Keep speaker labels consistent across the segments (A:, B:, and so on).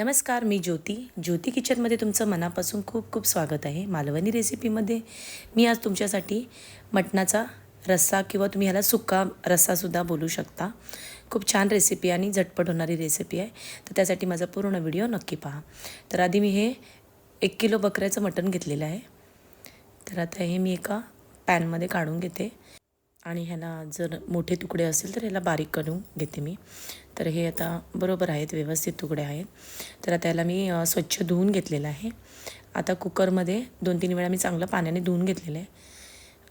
A: नमस्कार मी ज्योती. ज्योती किचनमध्ये तुमचं मनापासून खूप खूप स्वागत आहे मालवणी रेसिपीमध्ये. मी आज तुमच्यासाठी मटणाचा रस्सा किंवा तुम्ही ह्याला सुका रस्सासुद्धा बोलू शकता. खूप छान रेसिपी आणि झटपट होणारी रेसिपी आहे. तर त्यासाठी माझा पूर्ण व्हिडिओ नक्की पहा. तर आधी मी हे एक किलो बकऱ्याचं मटण घेतलेलं आहे. तर आता हे मी एका पॅनमध्ये काढून घेते. आणि ह्याला जर मोठे तुकडे असेल तर ह्याला बारीक करून घेते मी. तर हे आता बरोबर आहेत व्यवस्थित तुकडे आहेत. तर आता याला मी स्वच्छ धुवून घेतलेलं आहे. आता कुकरमध्ये दोन तीन वेळा मी चांगलं पाण्याने धुवून घेतलेलं आहे.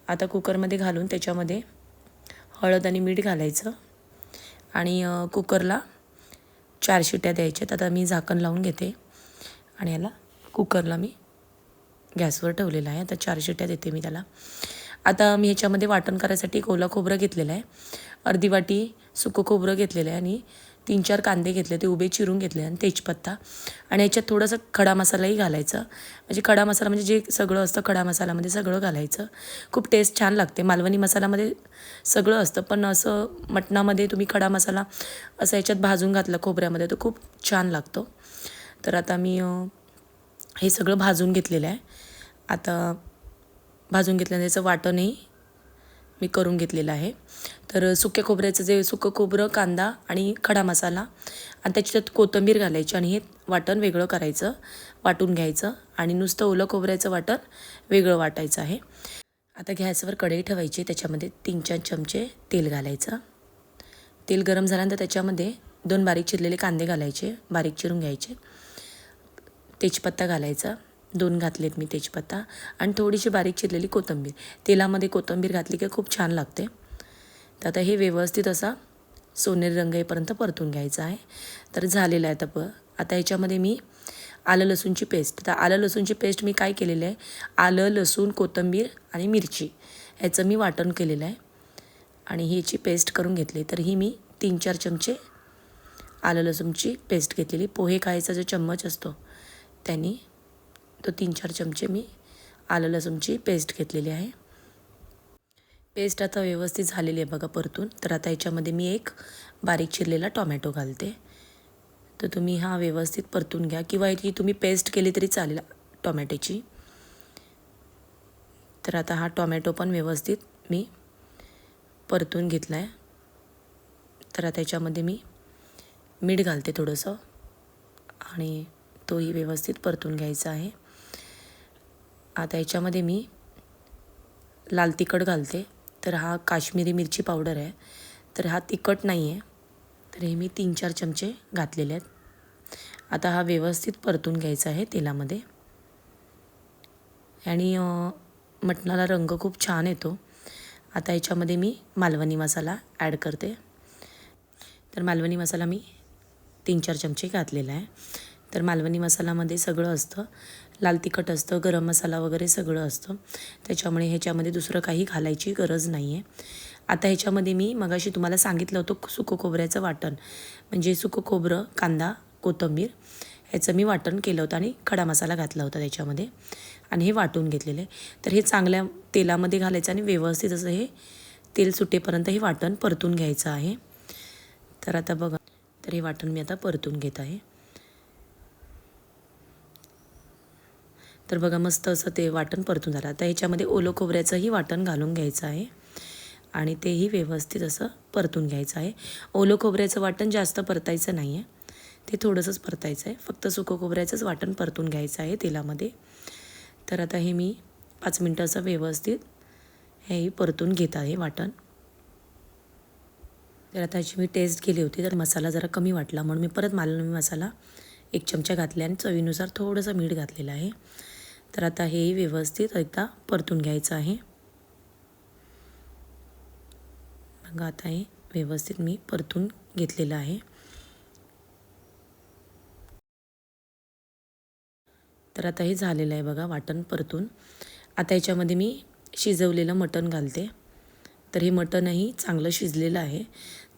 A: आता कुकरमध्ये घालून त्याच्यामध्ये हळद आणि मीठ घालायचं. आणि कुकरला चार शिट्या द्यायच्यात. आता मी झाकण लावून घेते. आणि याला कुकरला मी गॅसवर ठेवलेला आहे. आता चार शिट्या देते मी त्याला. आता मी ह्याच्यामध्ये वाटण करायसाठी एक ओला खोबरं घेतलेलं आहे. अर्धी वाटी सुकं खोबरं घेतलेलं आहे आणि तीन चार कांदे घेतले ते उभे चिरून घेतले आणि तेजपत्ता. आणि याच्यात थोडंसं खडा मसालाही घालायचं. म्हणजे खडा मसाला म्हणजे जे सगळं असतं खडा मसाल्यामध्ये सगळं घालायचं. खूप टेस्ट छान लागते. मालवणी मसाल्यामध्ये सगळं असतं पण असं मटणामध्ये तुम्ही खडा मसाला असं याच्यात भाजून घातला खोबऱ्यामध्ये तो खूप छान लागतो. तर आता मी हे सगळं भाजून घेतलेलं आहे. आता भाजून घेतल्याने त्याचं वाटणही मी करून घेतलेलं आहे. तर सुक्या खोबऱ्याचं जे सुकं खोबरं कांदा आणि खडा मसाला आणि त्याच्यात कोथिंबीर घालायची आणि हे वाटण वेगळं करायचं वाटून घ्यायचं आणि नुसतं ओलं खोबऱ्याचं वाटण वेगळं वाटायचं आहे. आता गॅसवर कढई ठेवायची त्याच्यामध्ये तीन चार चमचे तेल घालायचं. तेल गरम झाल्यानंतर त्याच्यामध्ये दोन बारीक चिरलेले कांदे घालायचे बारीक चिरून घ्यायचे. तेजपत्ता घालायचा. दोन घातलेत मी तेजपत्ता आणि थोडीशी बारीक चिरलेली कोथिंबीर. तेलामध्ये कोथिंबीर घातली की खूप छान लागते. तर आता हे व्यवस्थित असा सोनेरी रंग येईपर्यंत परतून घ्यायचा आहे. तर झालेलं आहे आता प आता याच्यामध्ये मी आलं लसूणची पेस्ट. तर आलं लसूणची पेस्ट मी काय केलेलं आहे? आलं लसूण कोथिंबीर आणि मिरची ह्याचं मी वाटण केलेलं आहे. आणि ह्याची पेस्ट करून घेतली. तर ही मी तीन चार चमचे आलं लसूणची पेस्ट घेतलेली. पोहे खायचा जो चम्मच असतो त्यांनी तो तीन चार चमचे मी आलं लसूणची पेस्ट घेतलेली आहे. पेस्ट आता व्यवस्थित झालेली आहे बघा परतून. तर आता याच्यामध्ये मी एक बारीक चिरलेला टॉमॅटो घालते. तर तुम्ही हा व्यवस्थित परतून घ्या किंवा याची तुम्ही पेस्ट केली तरी चालेल टॉमॅटोची. तर आता हा टॉमॅटो पण व्यवस्थित मी परतून घेतला आहे तर आता याच्यामध्ये मी मीठ घालते थोडंसं. आणि तोही व्यवस्थित परतून घ्यायचा आहे. आता याच्यामध्ये मी लाल तिखट घालते. तर हा काश्मीरी मिरची पावडर आहे. तर हा तिखट नाही आहे. तर हे मी तीन चार चमचे घातलेले आहेत. आता हा व्यवस्थित परतून घ्यायचा आहे तेलामध्ये. आणि मटणाला रंग खूप छान येतो. आता याच्यामध्ये मी मालवणी मसाला ॲड करते. तर मालवणी मसाला मी तीन चार चमचे घातलेला आहे. तर मालवणी मसालामध्ये सगळं असतं. लाल तिखट असतं गरम मसाला वगैरे सगळं असतं. त्याच्यामुळे ह्याच्यामध्ये दुसरं काही घालायची गरज नाही आहे आता ह्याच्यामध्ये मी मगाशी तुम्हाला सांगितलं होतं सुकं खोबऱ्याचं वाटण. म्हणजे सुकं खोबरं कांदा कोथिंबीर ह्याचं मी वाटण केलं होतं आणि खडा मसाला घातला होता त्याच्यामध्ये. आणि हे वाटून घेतलेलं आहे. तर हे चांगल्या तेलामध्ये घालायचं आणि व्यवस्थित असं हे तेल सुटेपर्यंत हे वाटण परतून घ्यायचं आहे. तर आता बघा. तर हे वाटण मी आता परतून घेत आहे. तर बघा मस्त असं ते वाटण परतून झालं. आता ह्याच्यामध्ये ओलं खोबऱ्याचंही वाटण घालून घ्यायचं आहे आणि तेही व्यवस्थित असं परतून घ्यायचं आहे. ओलं खोबऱ्याचं वाटण जास्त परतायचं नाही आहे ते थोडंसंच परतायचं आहे. फक्त सुकं खोबऱ्याचंच वाटण परतून घ्यायचं आहे तेलामध्ये. तर आता हे मी पाच मिनटं असं व्यवस्थित हेही परतून घेत आहे वाटण. तर आता ह्याची मी टेस्ट केली होती तर मसाला जरा कमी वाटला. म्हणून मी परत मालवणी मसाला एक चमचा घातला आणि चवीनुसार थोडंसं मीठ घातलेलं आहे. तर आता हेही व्यवस्थित एकदा परतून घ्यायचं आहे. बघा आता हे व्यवस्थित मी परतून घेतलेलं आहे. तर आता हे झालेलं आहे बघा वाटण परतून. आता याच्यामध्ये मी शिजवलेलं मटण घालते. तर हे मटणही चांगलं शिजलेलं आहे.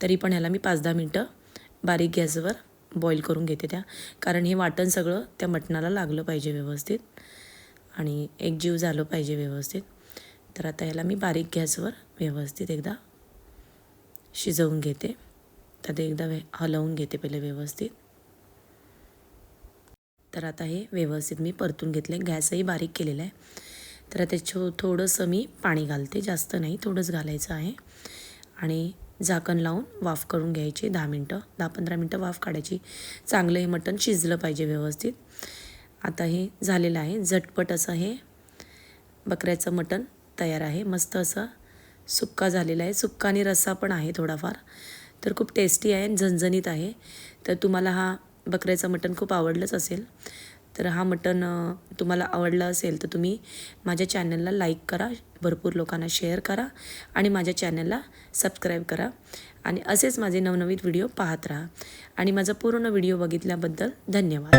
A: तरी पण ह्याला मी पाच दहा मिनटं बारीक गॅसवर बॉईल करून घेते त्या. कारण हे वाटण सगळं त्या मटणाला लागलं पाहिजे व्यवस्थित. आणि एक जीव झालं पाहिजे व्यवस्थित. तर आता ह्याला मी बारीक गॅसवर व्यवस्थित एकदा शिजवून घेते. तर ते एकदा वे हलवून घेते पहिले व्यवस्थित. तर आता हे व्यवस्थित मी परतून घेतले. गॅसही बारीक केलेला आहे. तर आता छो थोडंसं मी पाणी घालते. जास्त नाही थोडंच घालायचं आहे. आणि झाकण लावून वाफ करून घ्यायची दहा मिनटं दहा पंधरा मिनटं वाफ काढायची. चांगलं हे मटण शिजलं पाहिजे व्यवस्थित. आता हे झालेलं आहे. झटपट असं हे बकऱ्याचं मटण तयार आहे. मस्त असं सुक्का झालेला आहे. सुक्का आणि रस्सा पण आहे थोडाफार. तर खूप टेस्टी आहे आणि झणझणीत आहे. तर तुम्हाला हा बकऱ्याचं मटण खूप आवडलंच असेल. तर हा मटण तुम्हाला आवडला असेल तर तुम्ही माझ्या चॅनलला लाईक करा. भरपूर लोकांना शेअर करा आणि माझ्या चॅनलला सबस्क्राईब करा. आणि असेच माझे नवनवीन व्हिडिओ पाहत राहा. आणि माझा पूर्ण व्हिडिओ बघितल्याबद्दल धन्यवाद.